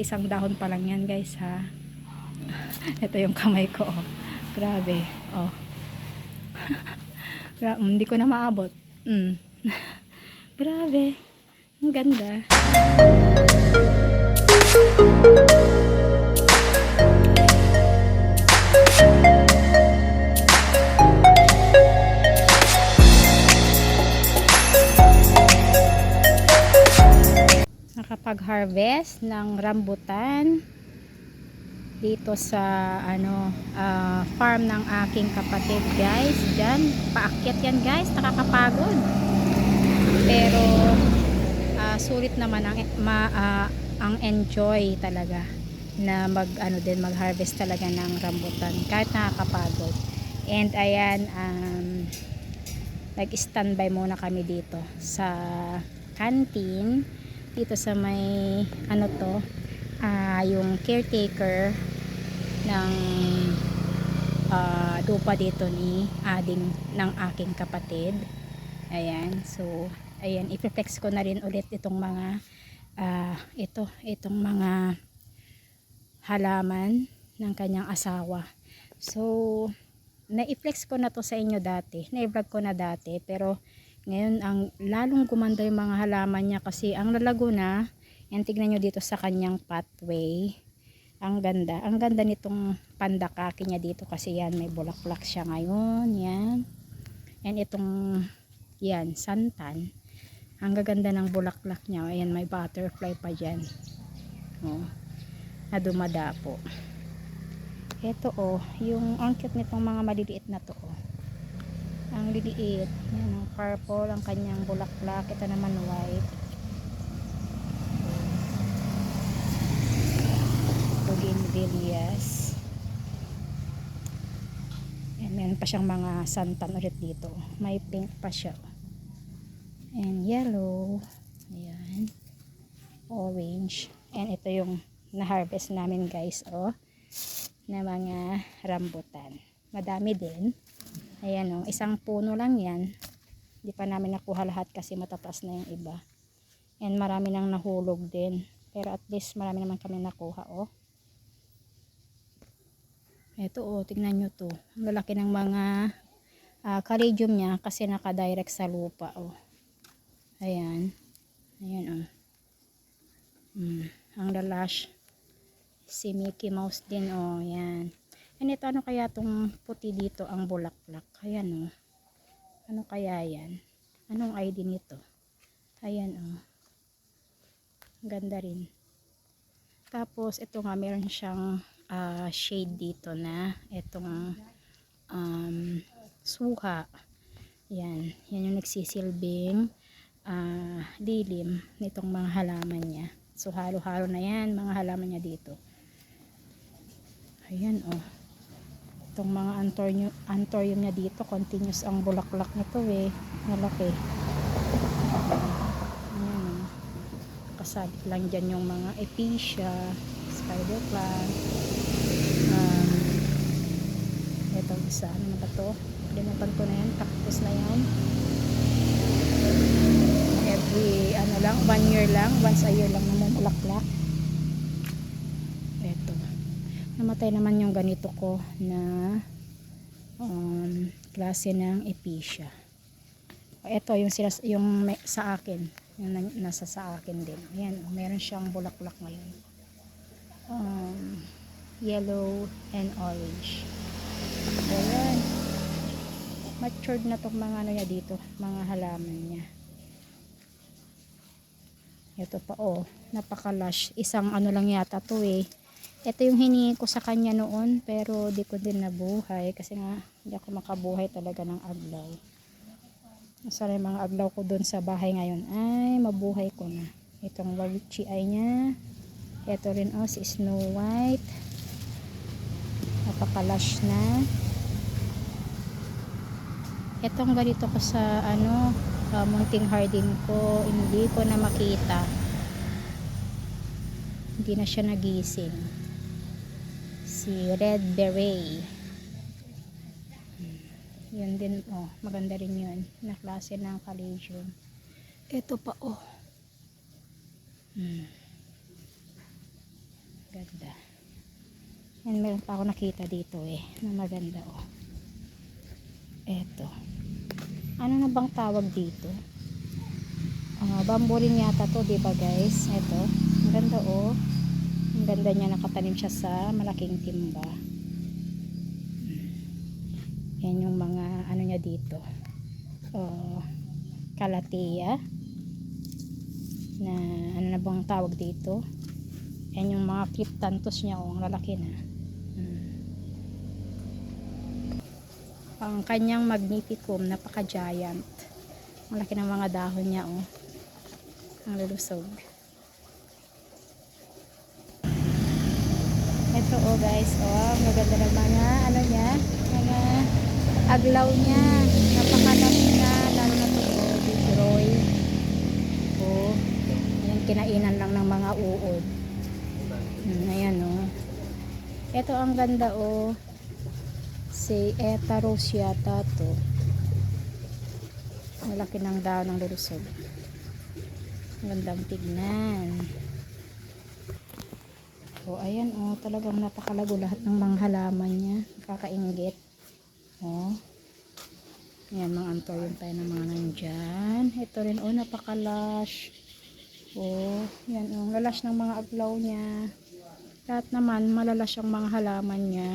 Isang dahon pa lang yan guys ha. Ito yung kamay ko. Oh. Grabe. Oh. Gra- hindi ko na maabot. Mm. Grabe. Ang ganda. Nakapag-harvest ng rambutan dito sa ano ah, farm ng aking kapatid guys. Diyan, paakyat yan guys. Nakakapagod. Pero ah, sulit naman ang ma, ah, ang enjoy talaga na mag ano din mag harvest talaga ng rambutan. Kahit nakakapagod. And ayan um, nag standby muna kami dito sa canteen dito sa may ano to ah, yung caretaker ng ah, lupa dito ni ading ng aking kapatid. Ayan so ayan ipiflex ko na rin ulit itong mga ah, ito itong mga halaman ng kanyang asawa. So na-flex ko na to sa inyo dati na-vlog ko na dati pero ngayon ang lalong gumanda yung mga halaman niya kasi ang lalago na yan tignan nyo dito sa kanyang pathway. Ang ganda. Ang ganda nitong pandakaki niya dito kasi yan may bulaklak siya ngayon yan. Yan itong yan santan. Ang gaganda ng bulaklak niya. Ayan may butterfly pa dyan. Oh, na dumadapo. Ito oh yung ang cute nitong mga maliliit na to oh ang liliit yan ang purple ang kanyang bulaklak. Ito naman white. Bougainvilleas and meron pa siyang mga santan ulit dito. May pink pa siya. And yellow. Ayan. Orange. And ito yung na-harvest namin guys oh na mga rambutan. Madami din ayan oh isang puno lang yan. Hindi pa namin nakuha lahat kasi matataas na yung iba. And marami nang nahulog din. Pero at least marami naman kami nakuha oh. Ito oh tingnan nyo to. Ang lalaki ng mga uh, calidium niya kasi nakadirect sa lupa oh. Ayan. Ayan oh. Hmm. ang lalash. Si Mickey Mouse din oh yan and ito ano kaya tong puti dito ang bulaklak? Ayan oh. Ano kaya yan? Anong ID nito? Ayan oh. Ganda rin. Tapos ito nga meron siyang ah, shade dito na itong um, suha. Yan. Yan yung nagsisilbing ah, dilim nitong mga halaman niya. So halo halo na yan mga halaman niya dito. Ayan oh itong mga anthurium, anthurium niya dito continuous ang bulaklak nito eh. Malaki. Ayan. Kasabit lang dyan yung mga epicia spider plant um, ito isa. Ano na ba to? Limutan ko na yan. Cactus na yan. Every ano lang one year lang. Once a year lang namumulaklak namatay naman yung ganito ko na um, klase ng epicia ito yung, sila, yung may, sa akin yung na- nasa sa akin din. Ayan meron siyang bulaklak ngayon. Um, yellow and orange. Ayan. Matured na tong mga ano niya dito mga halaman niya. Ito pa oh napaka-lush. Isang ano lang yata to eh ito yung hiningi ko sa kanya noon pero di ko din nabuhay kasi nga hindi ako makabuhay talaga ng aglaw yung mga aglaw ko doon sa bahay ngayon ay mabuhay ko na. Itong wawichi ay niya. Ito rin oh si Snow White. Napaka-lush na. Itong ganito ko sa ano uh, munting hardin ko hindi ko na makita. Hindi na siya nagising si Red Beret yun din oh maganda rin yun na klase ng caladium ito pa oh hmm. Ganda. Yan, meron pa ako nakita dito eh, na maganda oh. Eto. Ano na bang tawag dito? Ah, bamboo rin yata to, di ba guys? Eto. Ang ganda oh. Ang ganda niya nakatanim siya sa malaking timba. Yan yung mga ano niya dito. Oh, kalatia na ano na bang tawag dito yan yung mga cryptanthus niya oh, ang lalaki na Hmm. ang kanyang magnificum napaka giant ang laki ng mga dahon niya oh ang lulusog ito oh guys. Oh ang gaganda ng mga ano niya mga aglaw niya. Napakalaki na lalo na to oh Detroy oh yan kinainan lang ng mga uod. Hmm, ayan oh. Ito ang ganda oh. Si Eta Rose yata to. Malaki ng daon ng lulusog ang gandang tignan oh ayan oh talagang napakalago lahat ng mga halaman niya kakaingit oh Ayan, mga antorium tayo ng mga nandyan. Ito rin, oh, napakalash. Oh, yan, oh, lalash ng mga aglaw niya. Lahat naman, malalash ang mga halaman niya.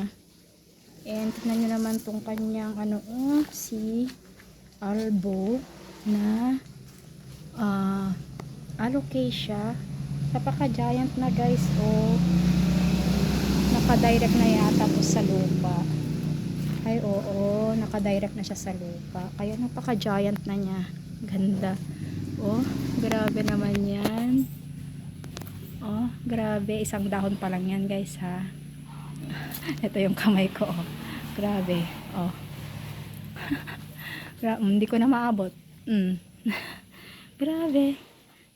And, tignan nyo naman tong kanyang, ano, oh, si Albo na ah alocasia. Napaka-giant na guys, oh. Naka-direct na yata to sa lupa. Ay, oo. Naka-direct na siya sa lupa. Kaya napaka-giant na niya. Ganda. Oh, grabe naman yan. Oh, grabe. Isang dahon pa lang yan, guys, ha. Ito yung kamay ko, oh. Grabe. Oh. Hindi ko na maabot. Mm. grabe.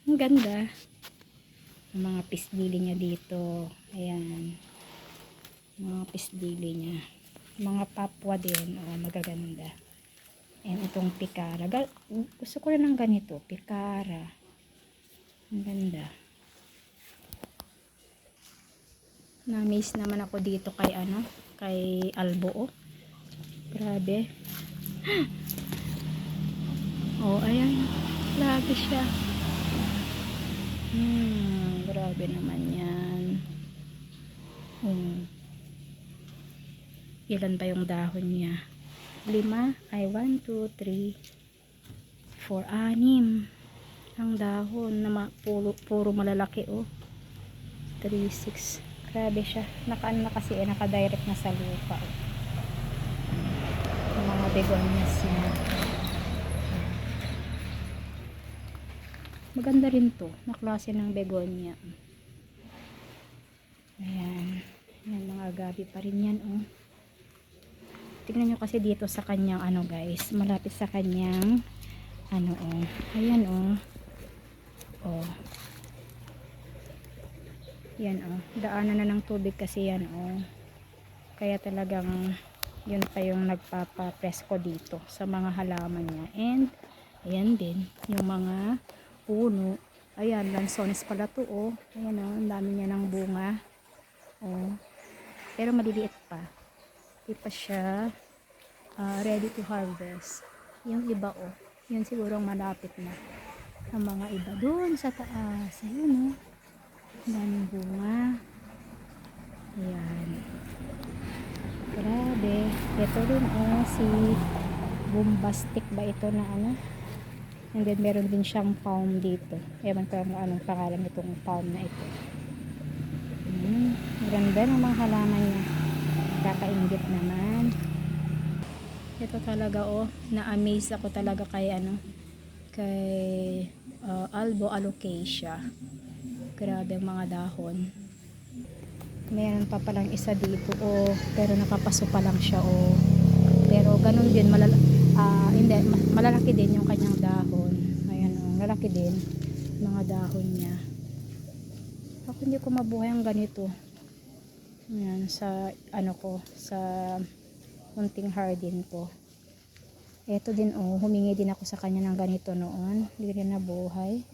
Ang ganda. Ang mga pisdili niya dito. Ayan. Mga pisdili niya. Mga papwa din. Oh, magaganda. And itong pikara. Gal gusto ko rin ng ganito. Pikara. Ang ganda. Na-miss naman ako dito kay ano kay Albo oh. grabe. Oh ayan. Grabe siya. Hmm grabe naman yan. Hmm. Ilan ba yung dahon niya? Lima? Ay 1, 2, 3 4, anim ang dahon na puro, puro malalaki oh. 3, 6 grabe siya. Nakaan na kasi eh, naka direct na sa lupa oh. yung mga begonias niya maganda rin to na klase ng begonia. Ayan. Yan mga gabi pa rin yan oh. Tignan nyo kasi dito sa kanyang ano guys. Malapit sa kanyang ano oh. Ayan oh. Oh. Yan oh. Daanan na ng tubig kasi yan oh. Kaya talagang yun pa yung nagpapapresko dito sa mga halaman niya. And ayan din yung mga puno ayan lansones pala to oh ayan oh ang dami niya ng bunga oh pero maliliit pa hindi pa siya uh, ready to harvest. Yung iba oh, yun siguro malapit na. Ang mga iba doon sa taas. Ayun oh. Daming bunga. Ayan. Grabe. Ito rin oh, si bombastic ba ito na ano? And then meron din siyang palm dito. Ewan ko kung anong pangalan itong palm na ito. Hmm, ganda ng mga halaman niya. Kakaingit naman. Ito talaga oh. Na-amaze ako talaga kay ano kay uh, Albo Alocasia. Grabe ang mga dahon. Mayroon pa palang isa dito oh. Pero nakapaso pa lang siya oh. Pero ganun din malala uh, hindi malalaki din yung kanyang dahon ayan oh lalaki din mga dahon niya ako hindi ko mabuhay ang ganito Ayan, sa ano ko, sa kunting hardin ko. Ito din oh, humingi din ako sa kanya ng ganito noon. Hindi rin nabuhay.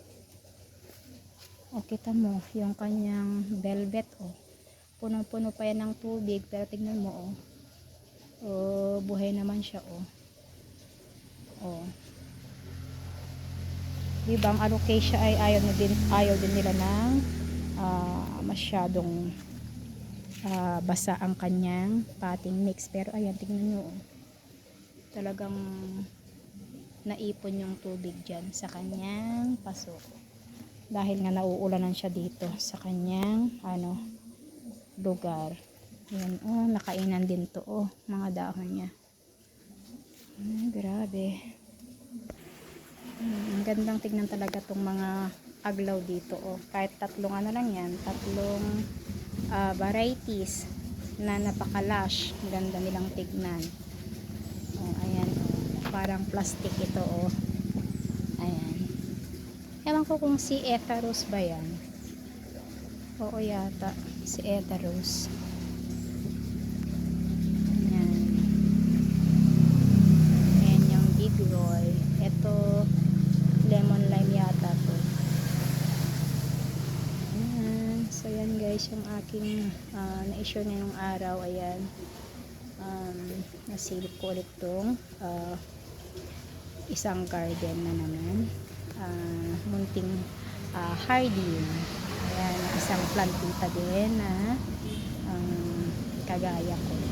O kita mo, yung kanyang velvet oh. punong-puno pa yan ng tubig pero tignan mo oh oh buhay naman siya oh oh diba ang alocasia ay ayaw, na din, ayaw din nila ng ah, masyadong ah, basa ang kanyang potting mix. Pero ayan tignan nyo oh. talagang naipon yung tubig dyan sa kanyang paso. Dahil nga nauulanan siya dito sa kanyang ano lugar. Ayan oh nakainan din to oh mga dahon niya Ay, grabe. Hmm, ang gandang tignan talaga tong mga aglaw dito oh. Kahit tatlong ano lang yan tatlong ah, varieties na napakalash. Ang ganda nilang tignan. Oh ayan oh. Parang plastic ito oh. Ayan. Ewan ko kung si Etharus ba yan. Oo yata si Etharus ayan ayan yung big roy ito lemon lime yata to ayan so yan guys yung aking uh, na-issue ngayong araw ayan. Um, nasilip ko ulit tong ah, isang garden na naman. Ah, munting ah, hardin. Ayan isang plantita din na um, kagaya ko